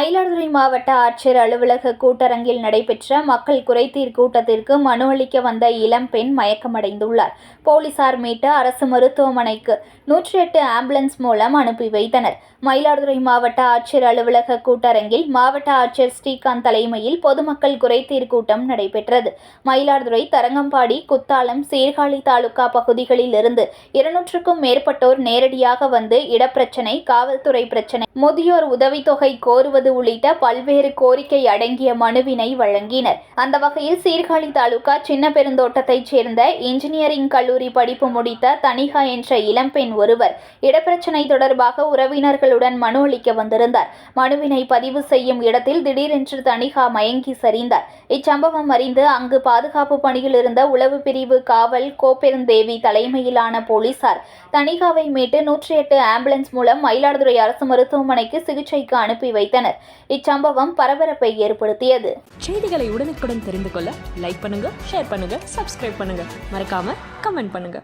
மயிலாடுதுறை மாவட்ட ஆட்சியர் அலுவலக கூட்டரங்கில் நடைபெற்ற மக்கள் குறைதீர் கூட்டத்திற்கு மனு அளிக்க வந்த இளம்பெண் மயக்கமடைந்துள்ளார். போலீசார் மீட்டு அரசு மருத்துவமனைக்கு நூற்றி எட்டு ஆம்புலன்ஸ் மூலம் அனுப்பி வைத்தனர். மயிலாடுதுறை மாவட்ட ஆட்சியர் அலுவலக கூட்டரங்கில் மாவட்ட ஆட்சியர் ஸ்ரீகாந்த் தலைமையில் பொதுமக்கள் குறைதீர் கூட்டம் நடைபெற்றது. மயிலாடுதுறை தரங்கம்பாடி குத்தாலம் சீர்காழி தாலுகா பகுதிகளில் இருந்து இருநூற்றுக்கும் மேற்பட்டோர் நேரடியாக வந்து இடப்பிரச்சனை காவல்துறை பிரச்சனை முதியோர் உதவித்தொகை கோருவது உள்ளிட்ட பல்வேறு கோரிக்கை அடங்கிய மனுவினை வழங்கினர். அந்த வகையில் சீர்காழி தாலுகா சின்ன பெருந்தோட்டத்தைச் சேர்ந்த இன்ஜினியரிங் கல்லூரி படிப்பு முடித்த தனிகா என்ற இளம்பெண் ஒருவர் இடப்பிரச்சனை தொடர்பாக உறவினர்களுடன் மனு அளிக்க வந்திருந்தார். மனுவினை பதிவு செய்யும் இடத்தில் திடீரென்று தனிகா மயங்கி சரிந்தார். இச்சம்பவம் அறிந்து அங்கு பாதுகாப்பு பணியில் இருந்த உளவு பிரிவு காவல் கோப்பெருந்தேவி தலைமையிலான போலீசார் தனிகாவை மீட்டு நூற்றி எட்டு ஆம்புலன்ஸ் மூலம் மயிலாடுதுறை அரசு மருத்துவமனைக்கு சிகிச்சைக்கு அனுப்பி வைத்தனர். இச்சம்பவம் பரபரப்பை ஏற்படுத்தியது. செய்திகளை உடனுக்குடன் தெரிந்து கொள்ள லைக் பண்ணுங்க ஷேர் பண்ணுங்க சப்ஸ்கிரைப் பண்ணுங்க. மறக்காம கமெண்ட் பண்ணுங்க.